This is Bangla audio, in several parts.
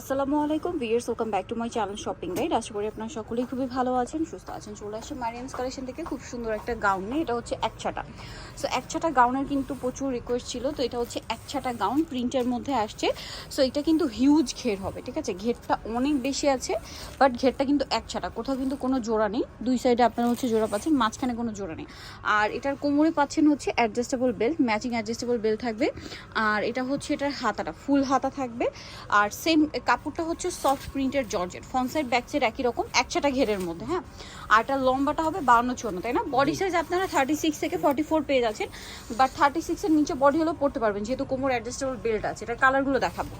আসসালামু আলাইকুম viewers welcome back to my channel shopping guide আশা করি আপনারা সকলেই খুবই ভালো আছেন, সুস্থ আছেন। চলে আসে মারিয়ামস কালেকশন থেকে খুব সুন্দর একটা গাউন নিয়ে। এটা হচ্ছে একছাটা সো একছাটা গাউনের কিন্তু প্রচুর রিকোয়েস্ট ছিল। তো এটা হচ্ছে একছাটা গাউন প্রিন্টের মধ্যে আসছে। সো এটা কিন্তু হিউজ ঘের হবে, ঠিক আছে? ঘেরটা অনেক বেশি আছে বাট ঘেরটা কিন্তু একছাটা কোথাও কিন্তু কোনো জোড়া নেই। দুই সাইডে আপনারা হচ্ছে জোড়া পাচ্ছেন, মাঝখানে কোনো জোড়া নেই। আর এটার কোমরে পাচ্ছেন হচ্ছে adjustable belt matching adjustable belt থাকবে। আর এটা হচ্ছে এটার হাতাটা ফুল হাতা থাকবে। আর সেম কাপড়টা হচ্ছে সফট প্রিন্টের georgette front side back side একই রকম একসাটা ঘেরের মধ্যে হ্যাঁ? আর এটা লম্বাটা হবে বাউন্ন চুয়ান্ন তাই না? বডি সাইজ আপনারা থার্টি সিক্স থেকে ফর্টি ফোর পেয়ে যাচ্ছেন বাট থার্টি সিক্সের নিচে বডি হলেও পড়তে পারবেন যেহেতু কোমর অ্যাডজাস্টেবল বেল্ট আছে। এটার কালারগুলো দেখাবো।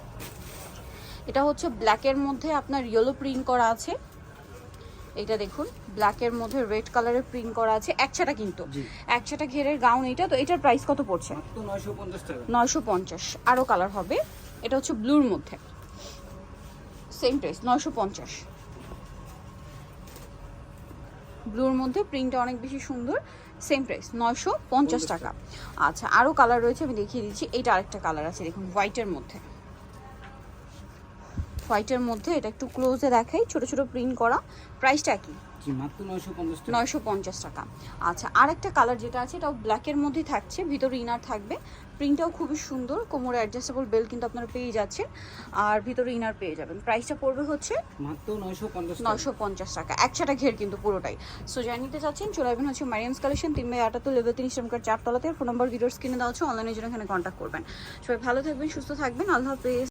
এটা হচ্ছে ব্ল্যাকের মধ্যে আপনার ইয়েলো প্রিন্ট করা আছে। এটা দেখুন ব্ল্যাকের মধ্যে রেড কালারের প্রিন্ট করা আছে একসাটা কিন্তু। জি। একসাটা ঘেরের গাউন এটা তো এটার প্রাইস কত পড়ছে? নয়শো পঞ্চাশ আরও কালার হবে। এটা হচ্ছে ব্লুর মধ্যে। সেম প্রাইস নয়শো পঞ্চাশ। ব্লুর মধ্যে প্রিন্টটা অনেক বেশি সুন্দর সেম প্রাইস নয়শো পঞ্চাশ টাকা। আচ্ছা আরও কালার রয়েছে আমি দেখিয়ে দিচ্ছি। এইটা আরেকটা কালার আছে দেখুন হোয়াইটের মধ্যে। হোয়াইটের মধ্যে এটা একটু ক্লোজে দেখাই ছোট ছোট প্রিন্ট করা। প্রাইসটা কি? নয়শো পঞ্চাশ টাকা। আচ্ছা আরেকটা কালার যেটা আছে এটাও ব্ল্যাকের মধ্যেই থাকছে ভিতরে ইনার থাকবে। প্রিন্টটাও খুবই সুন্দর কোমরে অ্যাডজাস্টেবল বেল কিন্তু আপনারা পেয়ে যাচ্ছেন আর ভিতরে ইনার পেয়ে যাবেন। প্রাইসটা পড়বে হচ্ছে নয়শো পঞ্চাশ টাকা। একসাথে ঘের কিন্তু পুরোটাই। সো জানিতে চাচ্ছেন চলে আসবেন হচ্ছে মারিয়ামস কালেকশন তিন বাই আটাত্তর লেভেল তিন শ্রমকার চারতলাতে ফোন নম্বর ভিডিওর স্ক্রিনে দেওয়া হচ্ছে অনলাইনের জন্য এখানে কন্ট্যাক্ট করবেন। সবাই ভালো থাকবেন সুস্থ থাকবেন আল্লাহ হাফেজ।